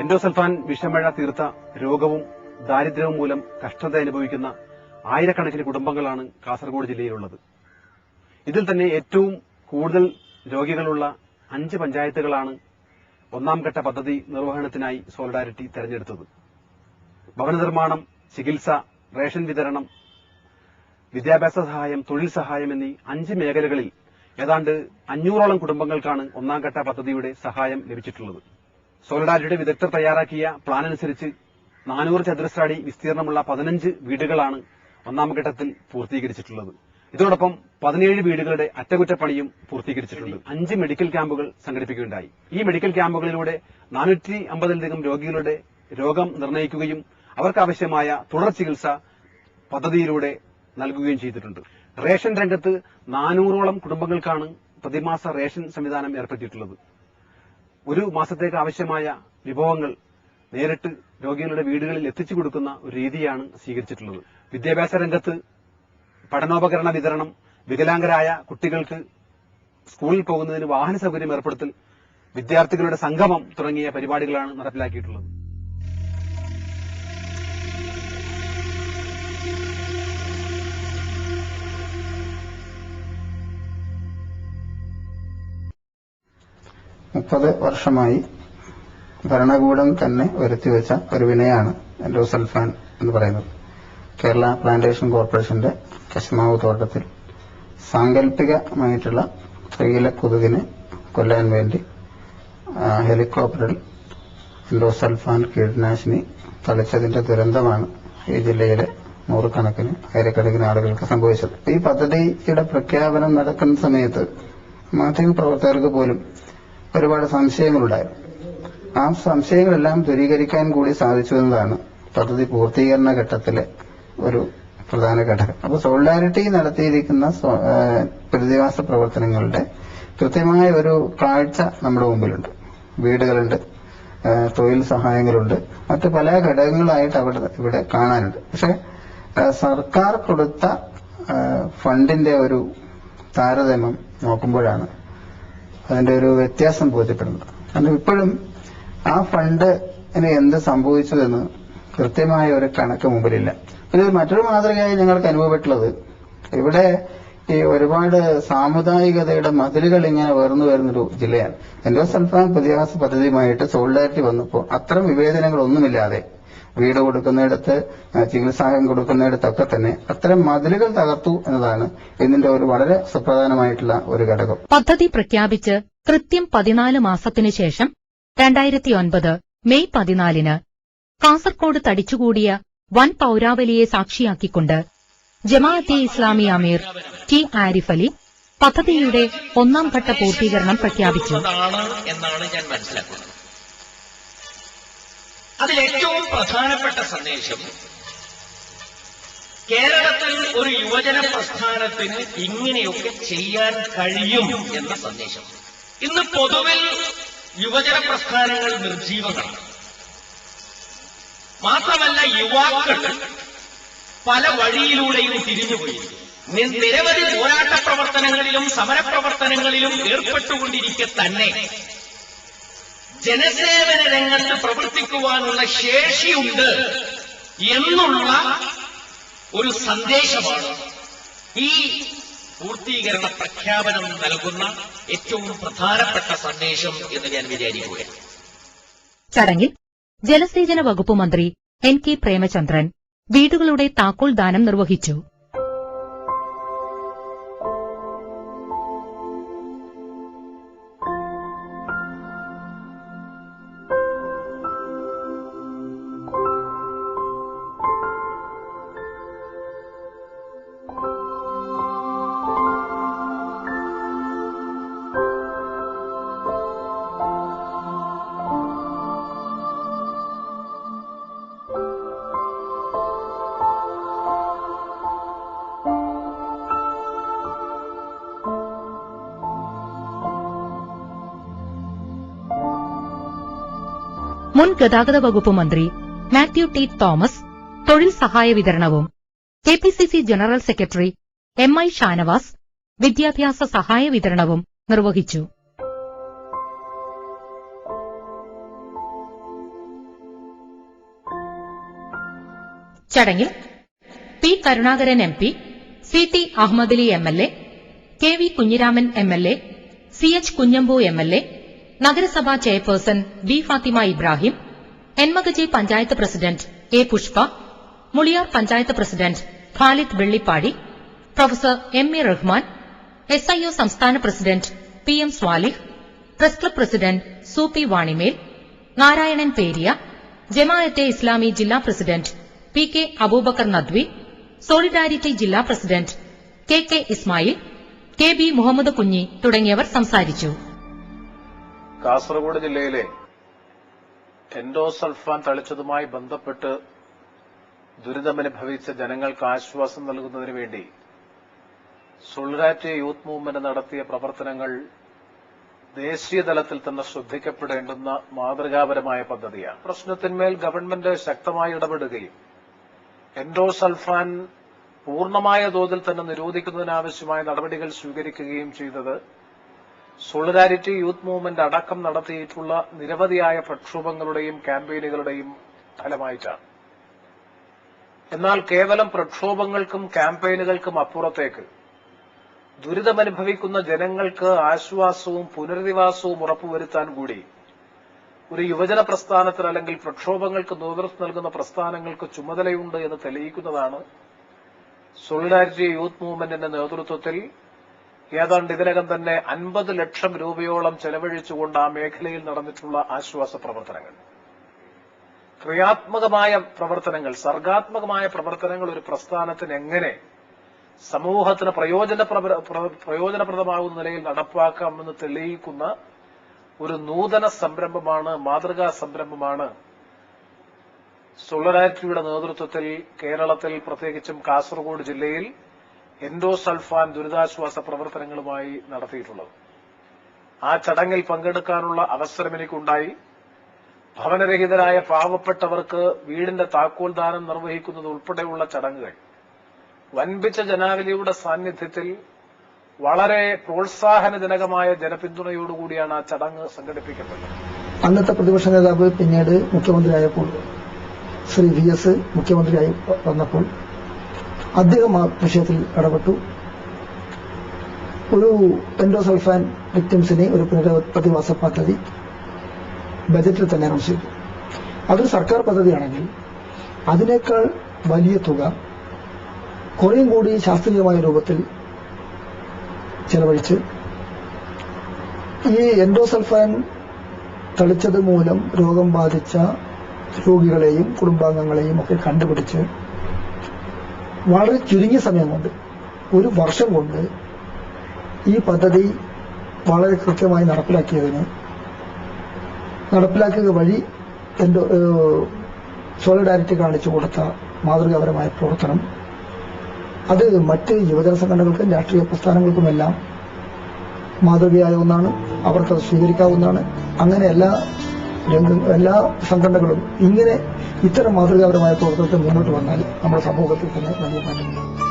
Endosulfan വിഷമഴ തീർത്ത രോഗവും ദാരിദ്ര്യവും മൂലം കഷ്ടത അനുഭവിക്കുന്ന ആയിരക്കണക്കിന് കുടുംബങ്ങളാണ് കാസർഗോഡ് ജില്ലയിലുള്ളത്. ഇതിൽ തന്നെ ഏറ്റവും കൂടുതൽ രോഗികളുള്ള അഞ്ച് പഞ്ചായത്തുകളാണ് ഒന്നാം ഘട്ട പദ്ധതി നിർവഹണത്തിനായി സോളിഡാരിറ്റി തെരഞ്ഞെടുത്തത്. ഭവന നിർമ്മാണം ചികിത്സ റേഷൻ വിതരണം വിദ്യാഭ്യാസ സഹായം തൊഴിൽ സഹായം എന്നീ അഞ്ച് മേഖലകളിൽ ഏതാണ്ട് അഞ്ഞൂറോളം കുടുംബങ്ങൾക്കാണ് ഒന്നാം ഘട്ട പദ്ധതിയുടെ സഹായം ലഭിച്ചിട്ടുള്ളത്. സോളിഡാരിറ്റിയുടെ വിദഗ്ധർ തയ്യാറാക്കിയ പ്ലാൻ അനുസരിച്ച് നാനൂറ് ചതുരശ്ര അടി വിസ്തീർണമുള്ള പതിനഞ്ച് വീടുകളാണ് ഒന്നാം ഘട്ടത്തിൽ പൂർത്തീകരിച്ചിട്ടുള്ളത്. ഇതോടൊപ്പം പതിനേഴ് വീടുകളുടെ അറ്റകുറ്റപ്പണിയും പൂർത്തീകരിച്ചിട്ടുണ്ട്. അഞ്ച് മെഡിക്കൽ ക്യാമ്പുകൾ സംഘടിപ്പിക്കുകയുണ്ടായി. ഈ മെഡിക്കൽ ക്യാമ്പുകളിലൂടെ നാനൂറ്റി അമ്പതിലധികം രോഗികളുടെ രോഗം നിർണയിക്കുകയും അവർക്കാവശ്യമായ തുടർ ചികിത്സ പദ്ധതിയിലൂടെ നൽകുകയും ചെയ്തിട്ടുണ്ട്. റേഷൻ രംഗത്ത് നാനൂറോളം കുടുംബങ്ങൾക്കാണ് പ്രതിമാസ റേഷൻ സംവിധാനം ഏർപ്പെടുത്തിയിട്ടുള്ളത്. ഒരു മാസത്തേക്ക് ആവശ്യമായ വിഭവങ്ങൾ നേരിട്ട് രോഗികളുടെ വീടുകളിൽ എത്തിച്ചു കൊടുക്കുന്ന ഒരു രീതിയാണ് സ്വീകരിച്ചിട്ടുള്ളത്. വിദ്യാഭ്യാസ രംഗത്ത് പഠനോപകരണ വിതരണം വികലാംഗരായ കുട്ടികൾക്ക് സ്കൂളിൽ പോകുന്നതിന് വാഹന സൗകര്യം ഏർപ്പെടുത്തൽ വിദ്യാർത്ഥികളുടെ സംഗമം തുടങ്ങിയ പരിപാടികളാണ് നടപ്പിലാക്കിയിട്ടുള്ളത്. മുപ്പത് വർഷമായി ഭരണകൂടം തന്നെ വരുത്തിവെച്ച ഒരു വിനയാണ് എൻഡോസൾഫാൻ എന്ന് പറയുന്നത്. കേരള പ്ലാന്റേഷൻ കോർപ്പറേഷന്റെ കശുമാവ് തോട്ടത്തിൽ സാങ്കല്പികമായിട്ടുള്ള തേയില കൊതുകിനെ കൊല്ലാൻ വേണ്ടി ഹെലികോപ്റ്ററിൽ എൻഡോസൾഫാൻ കീടനാശിനി തളിച്ചതിന്റെ ദുരന്തമാണ് ഈ ജില്ലയിലെ നൂറുകണക്കിന് ആയിരക്കണക്കിന് ആളുകൾക്ക് സംഭവിച്ചത്. ഈ പദ്ധതിയുടെ പ്രഖ്യാപനം നടക്കുന്ന സമയത്ത് മാധ്യമ മാധ്യമപ്രവർത്തകർക്ക് പോലും ഒരുപാട് സംശയങ്ങളുണ്ടായിരുന്നു. ആ സംശയങ്ങളെല്ലാം ദൂരീകരിക്കാൻ കൂടി സാധിച്ചു എന്നതാണ് പദ്ധതി പൂർത്തീകരണ ഘട്ടത്തിലെ ഒരു പ്രധാന ഘടകം. അപ്പൊ സോളിഡാരിറ്റി നടത്തിയിരിക്കുന്ന പ്രതിവാസ പ്രവർത്തനങ്ങളുടെ കൃത്യമായ ഒരു കാഴ്ച നമ്മുടെ മുമ്പിലുണ്ട്. വീടുകളുണ്ട് തൊഴിൽ സഹായങ്ങളുണ്ട് മറ്റ് പല ഘടകങ്ങളായിട്ട് അവിടെ ഇവിടെ കാണാനുണ്ട്. പക്ഷെ സർക്കാർ കൊടുത്ത ഫണ്ടിന്റെ ഒരു താരതമ്യം നോക്കുമ്പോഴാണ് അതിന്റെ ഒരു വ്യത്യാസം ബോധ്യപ്പെടുന്നത്. കാരണം ഇപ്പോഴും ആ ഫണ്ടിന് എന്ത് സംഭവിച്ചു എന്ന് കൃത്യമായ ഒരു കണക്ക് മുമ്പിലില്ല. ഇത് മറ്റൊരു മാതൃകയായി ഞങ്ങൾക്ക് അനുഭവപ്പെട്ടുള്ളത് ഇവിടെ ഈ ഒരുപാട് സാമുദായികതയുടെ മതിലുകൾ ഇങ്ങനെ ഉയർന്നു വരുന്നൊരു ജില്ലയാണ്. എൻഡോ സംസ്ഥാന പ്രതിവാസ പദ്ധതിയുമായിട്ട് സോളിഡാരിറ്റി വന്നപ്പോൾ അത്തരം വിവേചനങ്ങളൊന്നുമില്ലാതെ വീട് കൊടുക്കുന്നിടത്ത് ചികിത്സാഹം കൊടുക്കുന്നിടത്തൊക്കെ തന്നെ അത്തരം മതിലുകൾ തകർത്തു എന്നതാണ് ഇതിന്റെ ഒരു വളരെ സുപ്രധാനമായിട്ടുള്ള ഒരു ഘടകം. പദ്ധതി പ്രഖ്യാപിച്ച് കൃത്യം പതിനാല് മാസത്തിനു ശേഷം രണ്ടായിരത്തി ഒൻപത് മെയ് പതിനാലിന് കാസർകോട് തടിച്ചുകൂടിയ വൻ പൌരാവലിയെ സാക്ഷിയാക്കിക്കൊണ്ട് ജമാഅത്തെ ഇസ്ലാമി അമീർ ടി ആരിഫ് അലി പദ്ധതിയുടെ ഒന്നാം ഘട്ട പൂർത്തീകരണം പ്രഖ്യാപിച്ചു. എന്നാണ് ഞാൻ മനസ്സിലാക്കുന്നത്. അതിൽ ഏറ്റവും പ്രധാനപ്പെട്ട സന്ദേശം കേരളത്തിൽ ഒരു യുവജന പ്രസ്ഥാനത്തിന് ഇങ്ങനെയൊക്കെ ചെയ്യാൻ കഴിയും എന്ന സന്ദേശം. ഇന്ന് പൊതുവിൽ യുവജന പ്രസ്ഥാനങ്ങൾ നിർജീവങ്ങളാണ്. മാത്രമല്ല യുവാക്കൾ പല വഴിയിലൂടെയും തിരിഞ്ഞുപോയി. നിരവധി പോരാട്ട പ്രവർത്തനങ്ങളിലും സമരപ്രവർത്തനങ്ങളിലും ഏർപ്പെട്ടുകൊണ്ടിരിക്കെ തന്നെ ജനസേവന രംഗത്ത് പ്രവർത്തിക്കുവാനുള്ള ശേഷിയുണ്ട് എന്നുള്ള ഒരു സന്ദേശമാണ് ഈ പൂർത്തീകരണ പ്രഖ്യാപനം നൽകുന്ന ഏറ്റവും പ്രധാനപ്പെട്ട സന്ദേശം എന്ന് ഞാൻ വിചാരിക്കുകയാണ്. ചടങ്ങിൽ ജലസേചന വകുപ്പ് മന്ത്രി എൻ കെ പ്രേമചന്ദ്രൻ വീടുകളുടെ താക്കോൽ ദാനം നിർവഹിച്ചു. മുൻ ഗതാഗത വകുപ്പ് മന്ത്രി മാത്യു ടി തോമസ് തൊഴിൽ സഹായ വിതരണവും K P C C general secretary M I Shanavas വിദ്യാഭ്യാസ സഹായ വിതരണവും നിർവഹിച്ചു. ചടങ്ങിൽ P Karunakaran M P C T Ahammadali M L A K V Kunhiraman M L A C H Kunhambu M L A നഗരസഭാ chairperson B Fathima Ibrahim Enmakaje panchayat president A Pushpa Muliyar panchayat president Khalid Vellippadi professor M A Rahman S I O സംസ്ഥാന president P M Swalih press club president സു P Vanimel Narayanan Periya Jamaat-e Islami ജില്ലാ president P K Abubakar Nadvi solidarity ജില്ലാ president K K Ismail K B Muhammad Kunhi തുടങ്ങിയവർ സംസാരിച്ചു. കാസർഗോഡ് ജില്ലയിലെ endosulfan തളിച്ചതുമായി ബന്ധപ്പെട്ട് ദുരിതമനുഭവിച്ച ജനങ്ങൾക്ക് ആശ്വാസം നൽകുന്നതിന് വേണ്ടി യൂത്ത് മൂവ്മെന്റ് നടത്തിയ പ്രവർത്തനങ്ങൾ ദേശീയ തലത്തിൽ തന്നെ ശ്രദ്ധിക്കപ്പെടേണ്ടുന്ന മാതൃകാപരമായ പദ്ധതിയാണ്. പ്രശ്നത്തിന്മേൽ ഗവൺമെന്റ് ശക്തമായി ഇടപെടുകയും എൻഡോസൾഫാൻ പൂർണമായ തോതിൽ തന്നെ നിരോധിക്കുന്നതിനാവശ്യമായ നടപടികൾ സ്വീകരിക്കുകയും ചെയ്തത് സോളിഡാരിറ്റി യൂത്ത് മൂവ്മെന്റ് അടക്കം നടത്തിയിട്ടുള്ള നിരവധിയായ പ്രക്ഷോഭങ്ങളുടെയും ക്യാമ്പയിനുകളുടെയും ഫലമായിട്ടാണ്. എന്നാൽ കേവലം പ്രക്ഷോഭങ്ങൾക്കും ക്യാമ്പയിനുകൾക്കും അപ്പുറത്തേക്ക് ദുരിതമനുഭവിക്കുന്ന ജനങ്ങൾക്ക് ആശ്വാസവും പുനരധിവാസവും ഉറപ്പുവരുത്താൻ കൂടി ഒരു യുവജന പ്രസ്ഥാനത്തിൽ അല്ലെങ്കിൽ പ്രക്ഷോഭങ്ങൾക്ക് നേതൃത്വം നൽകുന്ന പ്രസ്ഥാനങ്ങൾക്ക് ചുമതലയുണ്ട് എന്ന് തെളിയിക്കുന്നതാണ് സോളിഡാരിറ്റി യൂത്ത് മൂവ്മെന്റിന്റെ നേതൃത്വത്തിൽ ഏതാണ്ട് ഇതിനകം തന്നെ അൻപത് ലക്ഷം രൂപയോളം ചെലവഴിച്ചുകൊണ്ട് ആ മേഖലയിൽ നടന്നിട്ടുള്ള ആശ്വാസ പ്രവർത്തനങ്ങൾ. ക്രിയാത്മകമായ പ്രവർത്തനങ്ങൾ സർഗാത്മകമായ പ്രവർത്തനങ്ങൾ ഒരു പ്രസ്ഥാനത്തിന് എങ്ങനെ സമൂഹത്തിന് പ്രയോജന പ്രയോജനപ്രദമാകുന്ന നിലയിൽ നടപ്പാക്കാമെന്ന് തെളിയിക്കുന്ന ഒരു നൂതന സംരംഭമാണ് മാതൃകാ സംരംഭമാണ് സോളറാരിറ്റിയുടെ നേതൃത്വത്തിൽ കേരളത്തിൽ പ്രത്യേകിച്ചും കാസർഗോഡ് ജില്ലയിൽ എൻഡോസൾഫാൻ ദുരിതാശ്വാസ പ്രവർത്തനങ്ങളുമായി നടത്തിയിട്ടുള്ളത്. ആ ചടങ്ങിൽ പങ്കെടുക്കാനുള്ള അവസരം എനിക്കുണ്ടായി. ഭവനരഹിതരായ പാവപ്പെട്ടവർക്ക് വീടിന്റെ താക്കോൽ ദാനം നിർവഹിക്കുന്നത് ഉൾപ്പെടെയുള്ള ചടങ്ങുകൾ. വൻപിച്ച ജനാവലിയുടെ സാന്നിധ്യത്തിൽ വളരെ പ്രോത്സാഹനജനകമായ ജനപിന്തുണയോടുകൂടിയാണ് ആ ചടങ്ങ് സംഘടിപ്പിക്കപ്പെട്ടത്. അന്നത്തെ പ്രതിപക്ഷ നേതാവ് പിന്നീട് മുഖ്യമന്ത്രിയായപ്പോൾ ശ്രീ വി എസ് മുഖ്യമന്ത്രിയായി വന്നപ്പോൾ അദ്ദേഹം ആ വിഷയത്തിൽ ഇടപെട്ടു. ഒരു എൻഡോസൾഫാൻ വിക്ടിംസിനെ ഒരു പ്രതിവാസ പദ്ധതി ബജറ്റിൽ തന്നെ അനൗൺസ് ചെയ്തു. അതൊരു സർക്കാർ പദ്ധതിയാണെങ്കിൽ അതിനേക്കാൾ വലിയ തുക കുറേയും കൂടി ശാസ്ത്രീയമായ രൂപത്തിൽ ചെലവഴിച്ച് ഈ എൻഡോസൾഫാൻ തളിച്ചത് മൂലം രോഗം ബാധിച്ച രോഗികളെയും കുടുംബാംഗങ്ങളെയും ഒക്കെ കണ്ടുപിടിച്ച് വളരെ ചുരുങ്ങിയ സമയം കൊണ്ട് ഒരു വർഷം കൊണ്ട് ഈ പദ്ധതി വളരെ കൃത്യമായി നടപ്പിലാക്കിയതിന് നടപ്പിലാക്കുക വഴി എന്റെ സോളിഡാരിറ്റി കാണിച്ചു കൊടുത്ത മാതൃകാപരമായ പ്രവർത്തനം അത് മറ്റ് യുവജന സംഘടനകൾക്കും രാഷ്ട്രീയ പ്രസ്ഥാനങ്ങൾക്കുമെല്ലാം മാതൃകയായ ഒന്നാണ്. അവർക്കത് സ്വീകരിക്കാവുന്നതാണ്. അങ്ങനെ എല്ലാ രംഗ എല്ലാ സംഘടനകളും ഇങ്ങനെ ഇത്തരം മാതൃകാപരമായ പ്രവർത്തനത്തിൽ മുന്നോട്ട് വന്നാൽ നമ്മുടെ സമൂഹത്തിൽ തന്നെ വലിയ മാറ്റം